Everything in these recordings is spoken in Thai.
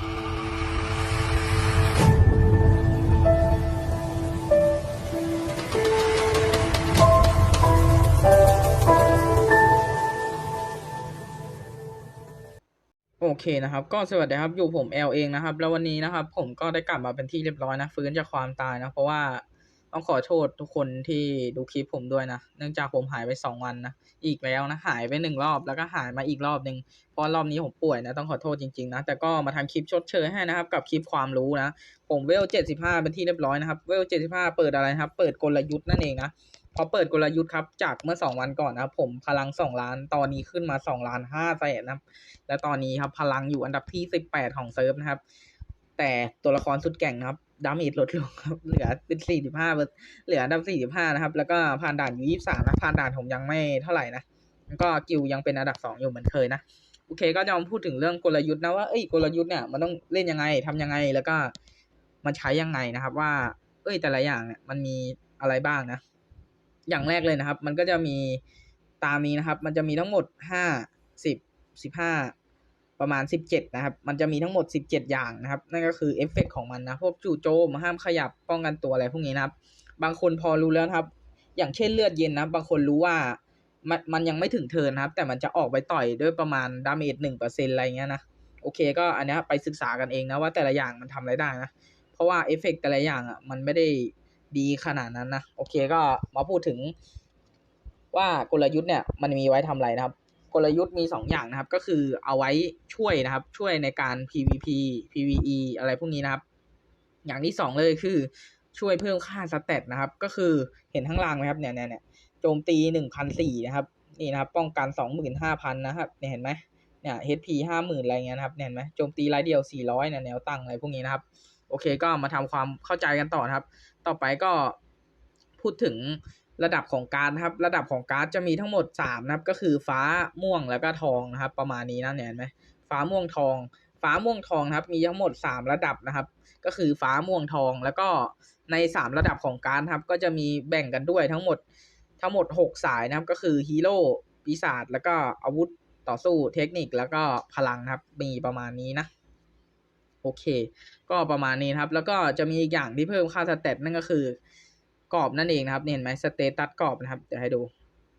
โอเคนะครับก็สวัสดีครับอยู่ผมแอลเองนะครับ แล้ววันนี้นะครับ ผมก็ได้กลับมาเป็นที่เรียบร้อยนะฟื้นจากความตายนะเพราะว่า ต้องขอโทษทุกคนที่ดูคลิปผมด้วยนะ เนื่องจากผมหายไปสองวันนะ อีกแล้วนะ หายไปหนึ่งรอบแล้วก็หายมาอีกรอบหนึ่งเพราะรอบนี้ผมป่วยนะ ต้องขอโทษจริงๆนะ แต่ก็มาทำคลิปชดเชยให้นะครับ กับคลิปความรู้นะ ผมเวลเจ็ดสิบห้าเป็นที่เรียบร้อยนะครับ เวลเจ็ดสิบห้าเปิดอะไรครับ เปิดกลยุทธ์นั่นเองนะพอเปิดกลยุทธ์ครับ จากเมื่อสองวันก่อนนะครับผมพลังสองล้าน ตอนนี้ขึ้นมาสองล้านห้าแสนนะครับ และตอนนี้ครับพลังอยู่อันดับที่18ของเซิร์ฟนะครับ แต่ตัวละครสุดแก่งนะครับ ดาเมจลดลงครับ เหลือเป็น45เหลืออันดับ45นะครับ แล้วก็ผ่านด่านอยู่23นะผ่านด่านผมยังไม่เท่าไหร่นะแล้วก็กิลยังเป็นอันดับ2องอยู่เหมือนเคยนะโอเคก็จะมาพูดถึงเรื่องกลยุทธ์นะว่าเอ้ยกลยุทธ์เนี่ยมันต้องเล่นยังไงทำยังไงแล้วก็มันใช้ยังไงนะครับ ว่า เอ้ยแต่ละอย่างเนี่ยมันมีอะไรบ้างนะ อย่างแรกเลยนะครับ มันก็จะมีตามนี้นะครับ มันจะมีทั้งหมดห้าสิบสิบห้า ประมาณสิบเจ็ดนะครับ มันจะมีทั้งหมดสิบเจ็ดอย่างนะครับ นั่นก็คือเอฟเฟกของมันนะ พวกจู่โจมห้ามขยับป้องกันตัวอะไรพวกนี้นะครับ บางคนพอรู้แล้วครับ อย่างเช่นเลือดเย็นนะ บางคนรู้ว่ามันมันยังไม่ถึงเทินนะครับ แต่มันจะออกไปต่อยด้วยประมาณดาเมจหนึ่งเปอร์เซ็นอะไรเงี้ยนะ โอเคก็อันนี้ไปศึกษากันเองนะว่าแต่ละอย่างมันทำอะไรได้นะ เพราะว่าเอฟเฟกแต่ละอย่างอะมันไม่ได้ดีขนาดนั้นนะ โอเคก็มาพูดถึงว่ากลยุทธ์เนี่ยมันมีไว้ทำอะไรนะครับ กลยุทธ์มีสองอย่างนะครับ ก็คือเอาไว้ช่วยนะครับ ช่วยในการ PVP PVE อะไรพวกนี้นะครับ อย่างที่สองเลยคือช่วยเพิ่มค่าสเตตนะครับ ก็คือเห็นข้างล่างไหมครับเนี่ยเนี่ยเนี่ยโจมตีหนึ่งพันสี่นะครับ นี่นะครับ ป้องกันสองหมื่นห้าพันนะครับเนี่ยเห็นไหมเนี่ย HP ห้าหมื่นอะไรเงี้ยนะครับเนี่ยเห็นไหมโจมตีรายเดียวสี่ร้อยเนี่ยแนวตั้งอะไรพวกนี้นะครับ โอเคก็มาทำความเข้าใจกันต่อนะครับ ต่อไปก็พูดถึง ระดับของการครับ ระดับของการ์ดจะมีทั้งหมดสามนะครับ ก็คือฟ้าม่วงแล้วก็ทองนะครับ ประมาณนี้นะเนี่ยเห็นไหมฟ้าม่วงทอง ฟ้าม่วงทองครับ มีทั้งหมดสามระดับนะครับ ก็คือฟ้าม่วงทอง แล้วก็ในสามระดับของการครับ ก็จะมีแบ่งกันด้วยทั้งหมดทั้งหมดหกสายนะครับ ก็คือฮีโร่ปีศาจแล้วก็อาวุธต่อสู้เทคนิคแล้วก็พลังครับ มีประมาณนี้นะโอเค ก็ประมาณนี้ครับ แล้วก็จะมีอีกอย่างที่เพิ่มค่าสเตตนั่นก็คือ กรอบนั่นเองนะครับเห็นไหมสเตตัสกรอบนะครับเดี๋ยวให้ดู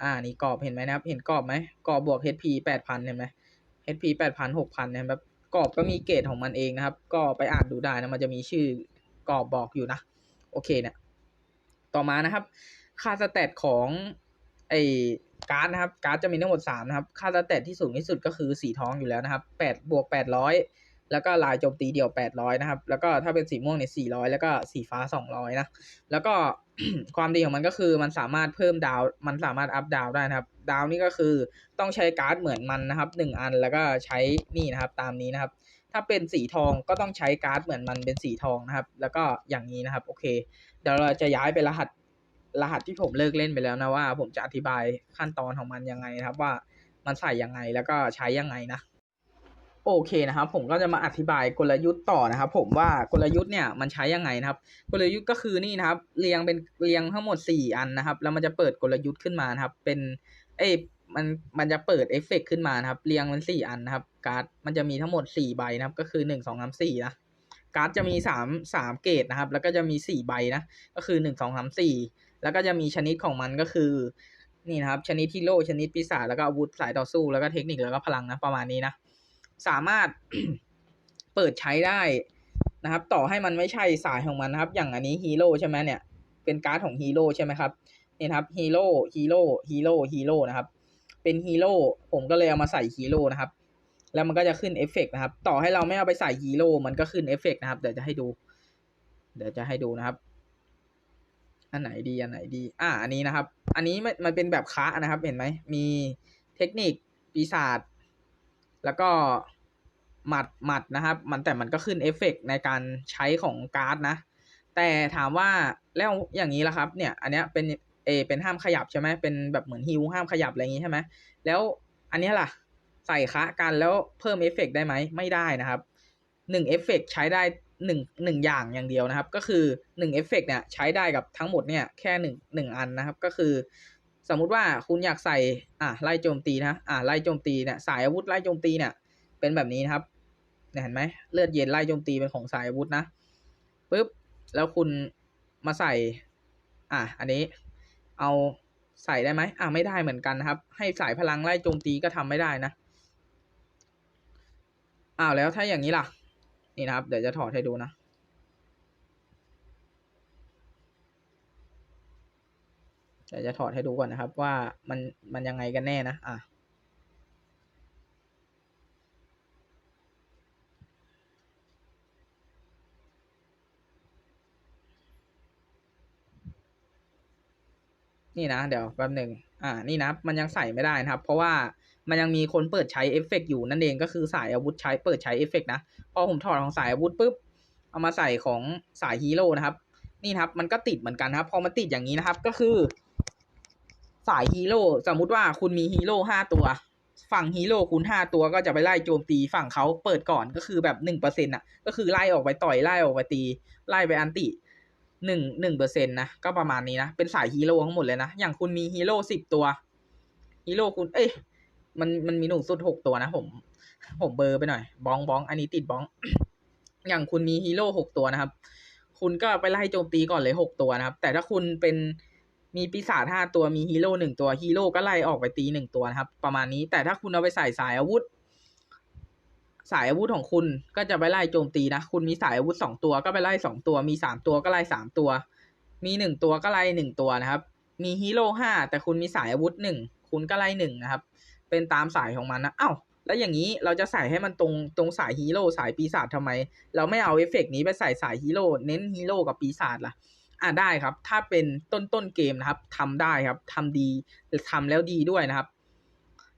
อ่านี่กรอบเห็นไหมนะครับ เห็นกรอบไหมกรอบบวก HP แปดพันเห็นไหม HP แปดพันหกพันเนี่ยแบกรอบก็มีเกรดของมันเองนะครับ ก็ไปอ่านดูได้นะมันจะมีชื่อกรอบบอกอยู่นะ โอเคเนี่ยต่อมานะครับ ค่าสเตตของไอการ์ดนะครับ การ์ดจะมีทั้งหมดสามนะครับ ค่าสเตตที่สูงที่สุดก็คือสีทองอยู่แล้วนะครับแปดบวกแปดร้อย แล้วก็ลายโจมตีเดี่ยวแปดร้อยนะครับ แล้วก็ถ้าเป็นสีม่วงเนี่ยสี่ร้อยแล้วก็สีฟ้าสองร้อยนะ แล้วก็ความดีของมันก็คือมันสามารถเพิ่มดาว มันสามารถอัพดาวได้นะครับ ดาวนี่ก็คือต้องใช้การ์ดเหมือนมันนะครับหนึ่งอันแล้วก็ใช้นี่นะครับตามนี้นะครับ ถ้าเป็นสีทองก็ต้องใช้การ์ดเหมือนมันเป็นสีทองนะครับ แล้วก็อย่างนี้นะครับ โอเค เดี๋ยวเราจะย้ายไปรหัสรหัสที่ผมเลิกเล่นไปแล้วนะว่า ผมจะอธิบายขั้นตอนของมันยังไงนะครับว่ามันใส่ยังไงแล้วก็ใช้ยังไงนะ โอเคนะครับผมก็จะมาอธิบายกลยุทธ์ต่อนะครับ ผมว่ากลยุทธ์เนี่ยมันใช้ยังไงนะครับ กลยุทธ์ก็คือนี่นะครับ เรียงเป็นเรียงทั้งหมดสี่อันนะครับ แล้วมันจะเปิดกลยุทธ์ขึ้นมานะครับ เป็นเอ้มันมันจะเปิดเอฟเฟกขึ้นมานะครับ เรียงเป็นสี่อันนะครับ การ์ดมันจะมีทั้งหมดสี่ใบนะครับ ก็คือหนึ่งสองสามสี่นะการ์ดจะมีสามสามเกรดนะครับ แล้วก็จะมีสี่ใบนะ ก็คือหนึ่งสองสามสี่แล้วก็จะมีชนิดของมันก็คือนี่นะครับ ชนิดที่โลชนิดปีศาจแล้วก็อาวุธสายต่อสู้แล้วก็เทคนิคแล้วก็พลังนะประมาณนี้นะ สามารถเปิดใช้ได้นะครับ ต่อให้มันไม่ใช่สายของมันนะครับ อย่างอันนี้ฮีโร่ใช่ไหมเนี่ย เป็นการ์ดของฮีโร่ใช่ไหมครับนี่นะครับฮีโร่ฮีโร่ฮีโร่ฮีโร่นะครับ เป็นฮีโร่ผมก็เลยเอามาใส่ฮีโร่นะครับ แล้วมันก็จะขึ้นเอฟเฟกนะครับ ต่อให้เราไม่เอาไปใส่ฮีโร่มันก็ขึ้นเอฟเฟกนะครับ เดี๋ยวจะให้ดู เดี๋ยวจะให้ดูนะครับ อันไหนดีอันไหนดี อ่า อันนี้นะครับ อันนี้มันมันเป็นแบบค้านะครับ เห็นไหม มีเทคนิคปีศาจ แล้วก็หมัดหมัดนะครับ มันแต่มันก็ขึ้นเอฟเฟกในการใช้ของการ์ดนะ แต่ถามว่าแล้วอย่างนี้ละครับ เนี่ย อันเนี้ยเป็นเอเป็นห้ามขยับใช่ไหมเป็นแบบเหมือนฮิวห้ามขยับอะไรอย่างนี้ใช่ไหมแล้วอันนี้ล่ะใส่คะกันแล้วเพิ่มเอฟเฟกได้ไหมไม่ได้นะครับหนึ่งเอฟเฟกใช้ได้หนึ่งหนึ่งอย่างอย่างเดียวนะครับ ก็คือหนึ่งเอฟเฟกเนี่ยใช้ได้กับทั้งหมดเนี่ยแค่หนึ่งหนึ่งอันนะครับ ก็คือ สมมุติว่าคุณอยากใส่อะไล่โจมตีนะอะไล่โจมตีเนี่ยสายอาวุธไล่โจมตีเนี่ยเป็นแบบนี้นะครับเห็นไหมเลือดเย็นไล่โจมตีเป็นของสายอาวุธนะปุ๊บแล้วคุณมาใส่ อะอันนี้เอาใส่ได้ไหมอะไม่ได้เหมือนกันนะครับ ให้สายพลังไล่โจมตีก็ทำไม่ได้นะอ้าวแล้วถ้าอย่างนี้ล่ะ นี่นะครับ เดี๋ยวจะถอดให้ดูนะ เดี๋ยวจะถอดให้ดูก่อนนะครับ ว่ามันมันยังไงกันแน่นะ อะนี่นะเดี๋ยวแป๊บหนึ่งอ่า นี่นะมันยังใส่ไม่ได้นะครับ เพราะว่ามันยังมีคนเปิดใช้เอฟเฟกต์อยู่นั่นเองก็คือสายอาวุธใช้เปิดใช้เอฟเฟกต์นะ พอผมถอดของสายอาวุธปุ๊บ เอามาใส่ของสายฮีโร่นะครับ นี่ครับ มันก็ติดเหมือนกันครับ พอมันติดอย่างนี้นะครับ ก็คือ สายฮีโร่สมมุติว่าคุณมีฮีโร่ห้าตัว ฝั่งฮีโร่คุณห้าตัวก็จะไปไล่โจมตีฝั่งเขาเปิดก่อนก็คือแบบหนึ่งเปอร์เซ็นต์อะ ก็คือไล่ออกไปต่อยไล่ออกไปตี ไล่ไปอันติหนึ่งหนึ่งเปอร์เซ็นต์นะก็ประมาณนี้นะ เป็นสายฮีโร่ทั้งหมดเลยนะ อย่างคุณมีฮีโร่สิบตัวฮีโร่คุณ เอ้ยมันมันมีหนูสุดหกตัวนะผม ผมเบอร์ไปหน่อยบ้องบ้องอันนี้ติดบ้อง อย่างคุณมีฮีโร่หกตัวนะครับ คุณก็ไปไล่โจมตีก่อนเลยหกตัวนะครับ แต่ถ้าคุณเป็น มีปีศาจห้าตัวมีฮีโร่หนึ่งตัวฮีโร่ก็ไล่ออกไปตีหนึ่งตัวนะครับ ประมาณนี้แต่ถ้าคุณเอาไปใส่สายอาวุธ สายอาวุธของคุณก็จะไปไล่โจมตีนะ คุณมีสายอาวุธสองตัวก็ไปไล่สองตัว มีสามตัวก็ไล่สามตัว มีหนึ่งตัวก็ไล่หนึ่งตัวนะครับ มีฮีโร่ห้าแต่คุณมีสายอาวุธหนึ่งคุณก็ไล่หนึ่งนะครับ เป็นตามสายของมันนะเอ้าแล้วอย่างนี้เราจะใส่ให้มันตรงตรงสายฮีโร่สายปีศาจทำไม เราไม่เอาเอฟเฟกต์นี้ไปใส่สายฮีโร่เน้นฮีโร่กับปีศาจล่ะ อ่าได้ครับ ถ้าเป็นต้นต้นเกมนะครับทำได้ครับทำดีทำแล้วดีด้วยนะครับ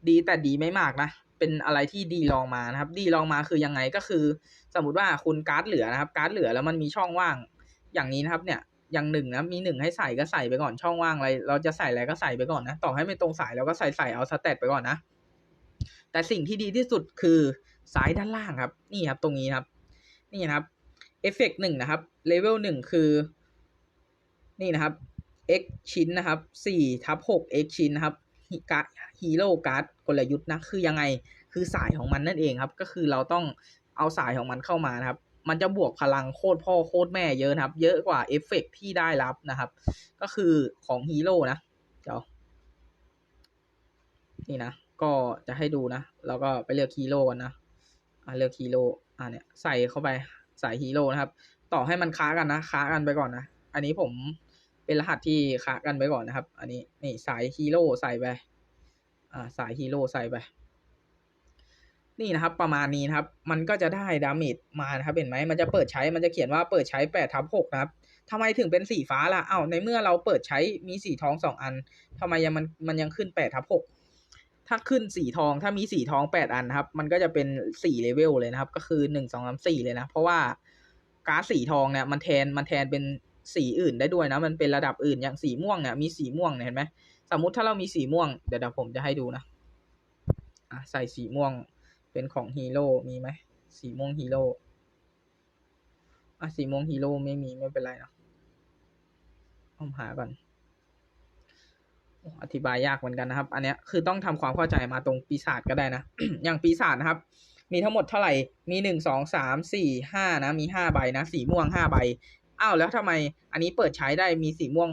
ดีแต่ดีไม่มากนะเป็นอะไรที่ดีลองมานะครับ ดีลองมาคือยังไงก็คือ สมมติว่าคุณการ์ดเหลือนะครับ การ์ดเหลือแล้วมันมีช่องว่าง อย่างนี้นะครับ เนี่ยอย่างหนึ่งนะมีหนึ่งให้ใส่ก็ใส่ไปก่อนช่องว่างอะไร เราจะใส่อะไรก็ใส่ไปก่อนนะต่อให้ไม่ตรงสายเราก็ใส่ใส่เอาสเตตไปก่อนนะแต่สิ่งที่ดีที่สุดคือซ้ายด้านล่างครับ นี่ครับตรงนี้ครับ นี่นะครับเอฟเฟกหนึ่งนะครับเลเวลหนึ่งคือ นี่นะครับ x ชิ้นนะครับสี่ทับหก x ชิ้นนะครับฮีโร่การ์ดกลยุทธ์นะคือยังไงคือสายของมันนั่นเองครับ ก็คือเราต้องเอาสายของมันเข้ามานะครับ มันจะบวกพลังโคตรพ่อโคตรแม่เยอะนะครับ เยอะกว่าเอฟเฟกที่ได้รับนะครับ ก็คือของฮีโร่นะเดี๋ยวนี่นะ ก็จะให้ดูนะ แล้วก็ไปเลือกฮีโร่กันนะอ่าเลือกฮีโร่อ่าเนี่ยใส่เข้าไปใส่ฮีโร่นะครับ ต่อให้มันค้ากันนะค้ากันไปก่อนนะ อันนี้ผมเป็นรหัสที่ค้ากันไปก่อนนะครับ อันนี้นี่สายฮีโร่ใส่ไป อ่า สายฮีโร่ใส่ไป นี่นะครับ ประมาณนี้นะครับ มันก็จะได้ดาเมจมานะครับ เห็นไหมมันจะเปิดใช้ มันจะเขียนว่าเปิดใช้แปดทับหกนะครับทำไมถึงเป็นสีฟ้าล่ะเอ้าในเมื่อเราเปิดใช้มีสีทองสองอันทำไมยังมันมันยังขึ้นแปดทับหกถ้าขึ้นสีทอง ถ้ามีสีทองแปดอันนะครับ มันก็จะเป็นสี่เลเวลเลยนะครับ ก็คือหนึ่งสองสามสี่เลยนะ เพราะว่าการ์ดสีทองเนี่ยมันแทนมันแทนเป็น สีอื่นได้ด้วยนะ มันเป็นระดับอื่นอย่างสีม่วงเนี่ยมีสีม่วงเนี่ยเห็นไหมสมมุติถ้าเรามีสีม่วงเดี๋ยวเดี๋ยวผมจะให้ดูนะอะใส่สีม่วงเป็นของฮีโร่มีไหมสีม่วงฮีโร่อะสีม่วงฮีโร่ไม่มีไม่เป็นไรนะผมหาก่อนอธิบายยากเหมือนกันนะครับ อันเนี้ยคือต้องทำความเข้าใจมาตรงปีศาจก็ได้นะ อย่างปีศาจนะครับ มีทั้งหมดเท่าไหร่ มีหนึ่งสองสามสี่ห้านะ มีห้าใบนะ สีม่วงห้าใบ อ้าวแล้วทำไมอันนี้เปิดใช้ได้มีสีม่วง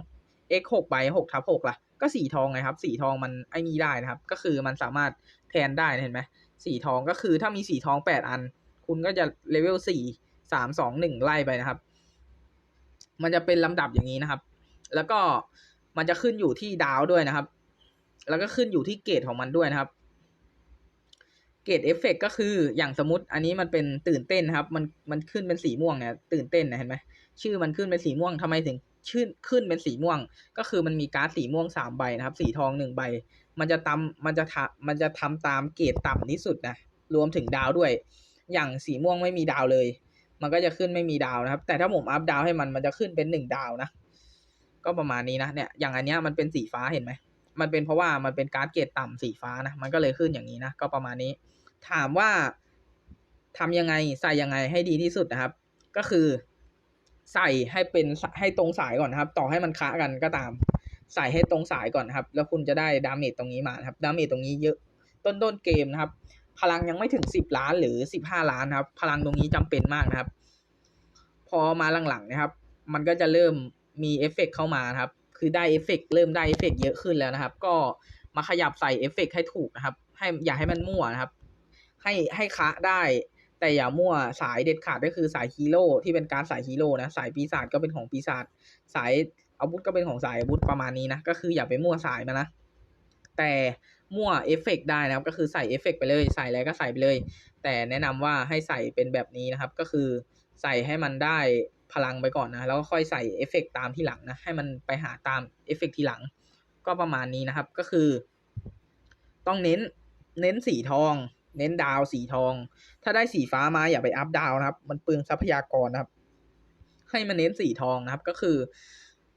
x หกใบหกทับหกล่ะ ก็สีทองไงครับ สีทองมันไอ้นี่ได้นะครับ ก็คือมันสามารถแทนได้เห็นไหมสีทองก็คือถ้ามีสีทองแปดอัน คุณก็จะเลเวลสี่สามสองหนึ่งไล่ไปนะครับ มันจะเป็นลำดับอย่างนี้นะครับ แล้วก็มันจะขึ้นอยู่ที่ดาวด้วยนะครับ แล้วก็ขึ้นอยู่ที่เกรดของมันด้วยนะครับ เกรดเอฟเฟกก็คืออย่างสมมติ อันนี้มันเป็นตื่นเต้นนะครับ มันมันขึ้นเป็นสีม่วงเนี่ยตื่นเต้นนะเห็นไหม ชื่อมันขึ้นเป็นสีม่วงทำไมถึงชื่นขึ้นเป็นสีม่วง ก็คือมันมีการ์ดสีม่วงสามใบนะครับ สีทองหนึ่งใบ มันจะตำมันจะทำมันจะทำตามเกรดต่ำที่สุดนะรวมถึงดาวด้วย อย่างสีม่วงไม่มีดาวเลย มันก็จะขึ้นไม่มีดาวนะครับ แต่ถ้าผมอัพดาวให้มันมันจะขึ้นเป็นหนึ่งดาวนะก็ประมาณนี้นะเนี่ยอย่างอันเนี้ยมันเป็นสีฟ้าเห็นไหมมันเป็นเพราะว่ามันเป็นการ์ดเกรดต่ำสีฟ้านะมันก็เลยขึ้นอย่างนี้นะก็ประมาณนี้ ถามว่าทำยังไงใส่ยังไงให้ดีที่สุดนะครับ ก็คือ ใส่ให้เป็นให้ตรงสายก่อนครับ ต่อให้มันค้ากันก็ตาม ใส่ให้ตรงสายก่อนครับ แล้วคุณจะได้ดาเมจตรงนี้มาครับดาเมจตรงนี้เยอะต้นต้นเกมนะครับ พลังยังไม่ถึงสิบล้านหรือสิบห้าล้านครับ พลังตรงนี้จำเป็นมากนะครับ พอมาหลังๆนะครับ มันก็จะเริ่มมีเอฟเฟกต์เข้ามาครับ คือได้เอฟเฟกต์เริ่มได้เอฟเฟกต์เยอะขึ้นแล้วนะครับ ก็มาขยับใส่เอฟเฟกต์ให้ถูกนะครับ ให้อย่าให้มันมั่วนะครับ ให้ให้คะได้ แต่อย่ามั่วสายเด็ดขาดก็คือสายฮีโร่ที่เป็นการสายฮีโร่นะ สายปีศาจก็เป็นของปีศาจสายอาวุธก็เป็นของสายอาวุธประมาณนี้นะ ก็คืออย่าไปมั่วสายมานะ แต่มั่วเอฟเฟกได้นะครับ ก็คือใส่เอฟเฟกไปเลย ใส่อะไรก็ใส่ไปเลย แต่แนะนำว่าให้ใส่เป็นแบบนี้นะครับ ก็คือใส่ให้มันได้พลังไปก่อนนะ แล้วก็ค่อยใส่เอฟเฟกตามที่หลังนะ ให้มันไปหาตามเอฟเฟกทีหลัง ก็ประมาณนี้นะครับ ก็คือ ต้องเน้น เน้นสีทอง เน้นดาวสีทอง ถ้าได้สีฟ้ามาอย่าไปอัพดาวนะครับ มันเปลืองทรัพยากรนะครับ ให้มันเน้นสีทองนะครับ ก็คือ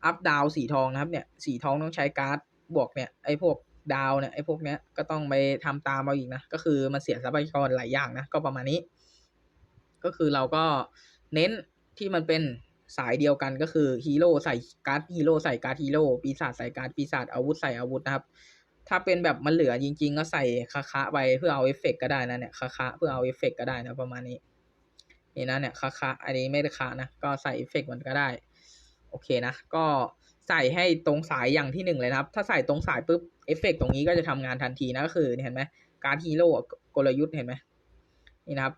อัพดาวสีทองนะครับ เนี่ย สีทองต้องใช้การ์ดบวกเนี่ยไอ้พวกดาวเนี่ยไอ้พวกเนี้ยก็ต้องไปทำตามเอาอีกนะ ก็คือมันเสียทรัพยากรหลายอย่างนะ ก็ประมาณนี้ ก็คือเราก็เน้นที่มันเป็นสายเดียวกันก็คือฮีโร่ใส่การ์ดฮีโร่ใส่การ์ดฮีโร่ปีศาจใส่การ์ดปีศาจอาวุธใส่อาวุธนะครับ ถ้าเป็นแบบมันเหลือจริง ๆ ก็ใส่คาคะไปเพื่อเอาเอฟเฟกก็ได้นะเนี่ยคาคะเพื่อเอาเอฟเฟกก็ได้นะประมาณนี้ นี่นะเนี่ยคาคะอันนี้ไม่ได้คะนะ ก็ใส่เอฟเฟกมันก็ได้ โอเคนะ ก็ใส่ให้ตรงสายอย่างที่หนึ่งเลยนะครับ ถ้าใส่ตรงสายปุ๊บเอฟเฟกตรงนี้ก็จะทำงานทันทีนะก็คือเห็นไหมการฮีโร่กลยุทธ์เห็นไหมนี่นะครับ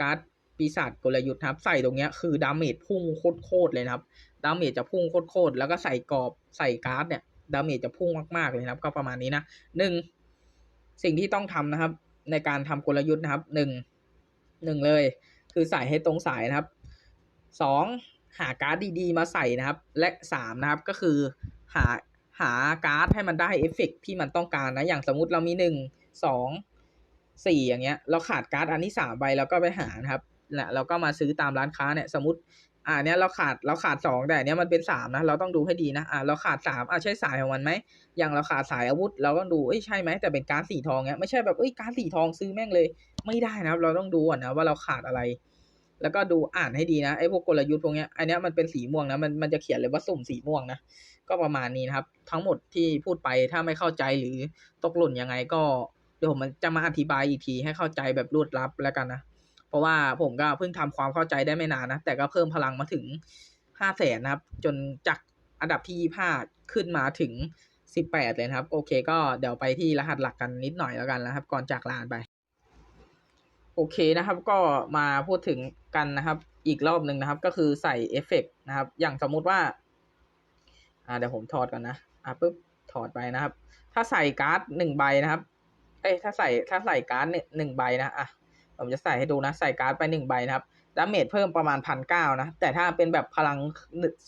การ์ดปีศาจกลยุทธ์ครับ ใส่ตรงเนี้ยคือดาเมจพุ่งโคตรเลยนะครับ ดาเมจจะพุ่งโคตรแล้วก็ใส่กรอบใส่การ์ดเนี่ย ดาเมจจะพุ่งมากๆเลยนะครับก็ประมาณนี้นะหนึ่งสิ่งที่ต้องทำนะครับ ในการทำกลยุทธ์นะครับหนึ่งหนึ่งเลย คือใส่ให้ตรงสายนะครับสองหาการ์ดดีๆ มาใส่นะครับ และสามนะครับก็คือหาหาการ์ดให้มันได้เอฟเฟกที่มันต้องการนะ อย่างสมมุติเรามีหนึ่งสองสี่อย่างเงี้ย เราขาดการ์ดอันที่สามใบเราก็ไปหานะครับนะเราก็มาซื้อตามร้านค้าเนี่ย สมมติ อ่าเนี้ยเราขาดเราขาดสองแต่เนี้ยมันเป็นสามนะเราต้องดูให้ดีนะอ่าเราขาดสามอ่าใช่สายของมันไหมอย่างเราขาดสายอาวุธ เราก็ดูเอ้ยใช่ไหมแต่เป็นการสีทองเนี้ยไม่ใช่แบบเอ้ยการสีทองซื้อแม่งเลย ไม่ได้นะครับ เราต้องดูก่อนนะว่าเราขาดอะไร แล้วก็ดูอ่านให้ดีนะไอ้พวกกลยุทธ์พวกเนี้ยอันเนี้ยมันเป็นสีม่วงนะมันมันจะเขียนเลยว่าสุ่มสีม่วงนะก็ประมาณนี้นะครับ ทั้งหมดที่พูดไปถ้าไม่เข้าใจหรือตกหล่นยังไงก็เดี๋ยวผมจะมาอธิบายอีกทีให้เข้าใจแบบรวดลับแล้วกันนะ เพราะว่าผมก็เพิ่งทำความเข้าใจได้ไม่นานนะ แต่ก็เพิ่มพลังมาถึงห้าแสนนะครับ จนจากอันดับที่ยี่ห้าขึ้นมาถึงสิบแปดเลยนะครับ โอเคก็เดี๋ยวไปที่รหัสหลักกันนิดหน่อยแล้วกันนะครับ ก่อนจากลานไป โอเคนะครับ ก็มาพูดถึงกันนะครับ อีกรอบหนึ่งนะครับ ก็คือใส่เอฟเฟกนะครับ อย่างสมมุติว่าอ่าเดี๋ยวผมถอดก่อนนะอ่าปุ๊บถอดไปนะครับ ถ้าใส่การ์ดหนึ่งใบนะครับ เอ้ถ้าใส่ถ้าใส่การ์ดหนึ่งใบนะอะ ผมจะใส่ให้ดูนะ ใส่การ์ดไปหนึ่งใบนะครับดาเมจเพิ่มประมาณพันเก้านะ แต่ถ้าเป็นแบบพลัง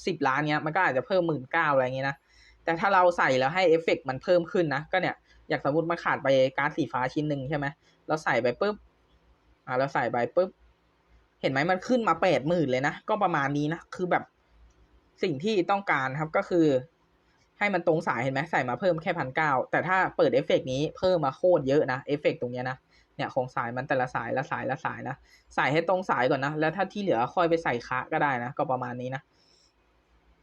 สิบล้านเนี้ยมันก็อาจจะเพิ่มหมื่นเก้าอะไรเงี้ยนะ แต่ถ้าเราใส่แล้วให้เอฟเฟกมันเพิ่มขึ้นนะ ก็เนี่ย อยากสมมติมันขาดไปการ์ดสีฟ้าชิ้นหนึ่งใช่ไหมเราใส่ไปปุ๊บ อ่าเราใส่ไปปุ๊บ เห็นไหมมันขึ้นมาแปดหมื่นเลยนะ ก็ประมาณนี้นะ คือแบบสิ่งที่ต้องการครับก็คือ ให้มันตรงสายเห็นไหมใส่มาเพิ่มแค่พันเก้าแต่ถ้าเปิดเอฟเฟกนี้เพิ่มมาโคตรเยอะนะเอฟเฟกตรงเนี้ยนะ เนี่ยของสายมันแต่ละสายละสายละสายนะใส่ให้ตรงสายก่อนนะ แล้วถ้าที่เหลือค่อยไปใส่คะก็ได้นะ ก็ประมาณนี้นะ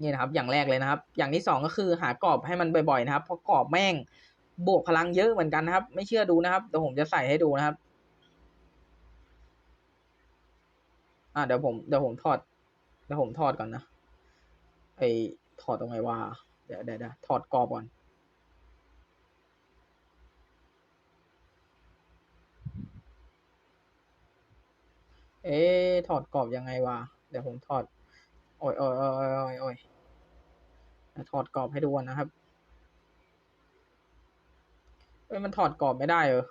นี่นะครับ อย่างแรกเลยนะครับ อย่างที่สองก็คือหากรอบให้มันบ่อยๆนะครับเพราะกรอบแม่งบวกพลังเยอะเหมือนกันนะครับ ไม่เชื่อดูนะครับเดี๋ยวผมจะใส่ให้ดูนะครับอ่าเดี๋ยวผมเดี๋ยวผมถอดเดี๋ยวผมถอดก่อนนะไอถอดตรงไหนว่าเดี๋ยวเดี๋ยวถอดกรอบก่อน เอ๊ถอดกรอบยังไงวะ เดี๋ยวผมถอด โอ้ยโอ้ยโอ้ยโอ้ยโอ้ยถอดกรอบให้ดูนะครับเอ้ยมันถอดกรอบไม่ได้เออ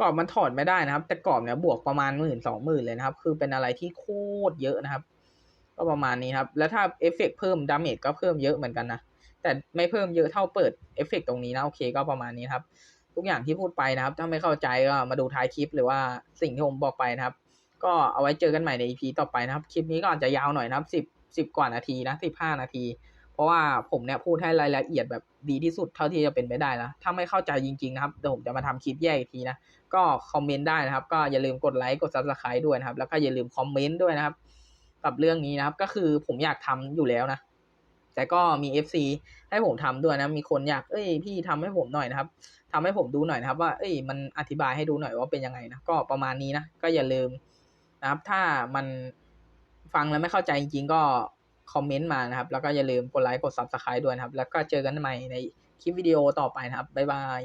กรอบมันถอดไม่ได้นะครับ แต่กรอบเนี้ยบวกประมาณหมื่นสองหมื่นเลยนะครับ คือเป็นอะไรที่โคตรเยอะนะครับ ก็ประมาณนี้ครับ แล้วถ้าเอฟเฟกเพิ่มดาเมจก็เพิ่มเยอะเหมือนกันนะ แต่ไม่เพิ่มเยอะเท่าเปิดเอฟเฟกตรงนี้นะโอเคก็ประมาณนี้ครับ ทุกอย่างที่พูดไปนะครับ ถ้าไม่เข้าใจก็มาดูท้ายคลิปหรือว่าสิ่งที่ผมบอกไปนะครับ ก็เอาไว้เจอกันใหม่ใน EP ต่อไปนะครับ คลิปนี้ก็อาจจะยาวหน่อยนะครับสิบสิบกว่านาทีนะสิบห้านาที เพราะว่าผมเนี่ยพูดให้รายละเอียดแบบดีที่สุดเท่าที่จะเป็นไปได้นะถ้าไม่เข้าใจจริงๆนะครับเดี๋ยวผมจะมาทำคลิปแยกอีกทีนะก็คอมเมนต์ได้นะครับ ก็อย่าลืมกดไลค์กดซับสไครต์ด้วยนะครับ แล้วก็อย่าลืมคอมเมนต์ด้วยนะครับ กับเรื่องนี้นะครับ ก็คือผมอยากทำอยู่แล้วนะ แต่ก็มี FC ให้ผมทำด้วยนะมีคนอยากเอ้ยพี่ทำให้ผมหน่อยนะครับทำให้ผมดูหน่อยนะครับ ว่าเอ้ยมันอธิบายให้ดูหน่อยว่าเป็นยังไงนะก็ประมาณนี้นะก็อย่าลืมนะครับ ถ้ามันฟังแล้วไม่เข้าใจจริงๆก็คอมเมนต์มานะครับ แล้วก็อย่าลืมกดไลค์กด Subscribe ด้วยนะครับ แล้วก็เจอกันใหม่ในคลิปวิดีโอต่อไปนะครับบ๊ายบาย